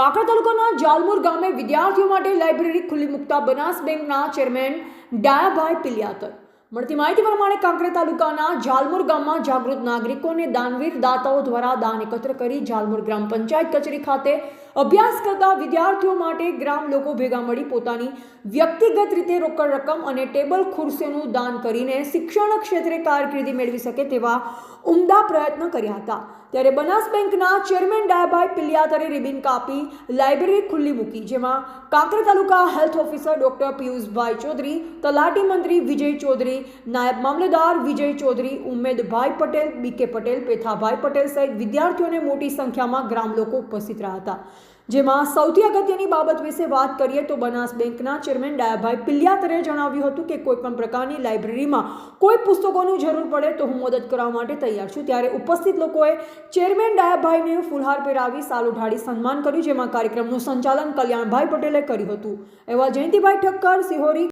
કાંકરા તાલુકાના જાલમુર ગામે વિદ્યાર્થીઓ માટે લાઇબ્રેરી ખુલ્લી મૂકતા બનાસ બેંકના ચેરમેન ડાયાભાઈ પિલિયાતર. મળતી માહિતી પ્રમાણે કાંકરા તાલુકાના જાલમુર ગામમાં જાગૃત નાગરિકો અને દાનવીર દાતાઓ દ્વારા દાન એકત્ર કરી જાલમુર ગ્રામ પંચાયત કચેરી ખાતે અભ્યાસ કરતા વિદ્યાર્થીઓ માટે ગ્રામ લોકો ભેગા મળી પોતાની વ્યક્તિગત રીતે રોકડ રકમ અને ટેબલ ખુરશીનું દાન કરીને શિક્ષણ ક્ષેત્રે કારકિર્દી મેળવી શકે તેવા ઉમદા પ્રયત્ન કર્યા હતા. ત્યારે બનાસ બેંકના ચેરમેન ડાયાભાઈ પિલિયાતરે રિબિન કાપી લાઇબ્રેરી ખુલ્લી મૂકી, જેમાં કાંકરા તાલુકા હેલ્થ ઓફિસર ડોક્ટર પિયુષભાઈ ચૌધરી, તલાટી મંત્રી વિજય ચૌધરી, નાયબ મામલેદાર વિજય ચૌધરી, ઉમેદભાઈ પટેલ બીકે પટેલ, પેથાભાઈ પટેલ સહિત વિદ્યાર્થીઓને મોટી સંખ્યામાં ગ્રામ લોકો ઉપસ્થિત રહ્યા હતા. જેમાં સૌથી અગત્યની બાબત વિશે વાત કરીએ તો બનાસ બેંકના ચેરમેન ડાયાભાઈ પિલિયાતરે જણાવ્યું હતું કે કોઈપણ પ્રકારની લાઇબ્રેરીમાં કોઈ પુસ્તકોની જરૂર પડે તો હું મદદ કરવા માટે તૈયાર છું. ત્યારે ઉપસ્થિત લોકોએ ચેરમેન ડાયાભાઈને ફુલહાર પહેરાવી સાલ ઉઢાડી સન્માન કર્યું, જેમાં કાર્યક્રમનું સંચાલન કલ્યાણભાઈ પટેલે કર્યું હતું. એવા જયંતિભાઈ ઠક્કર, સિહોરી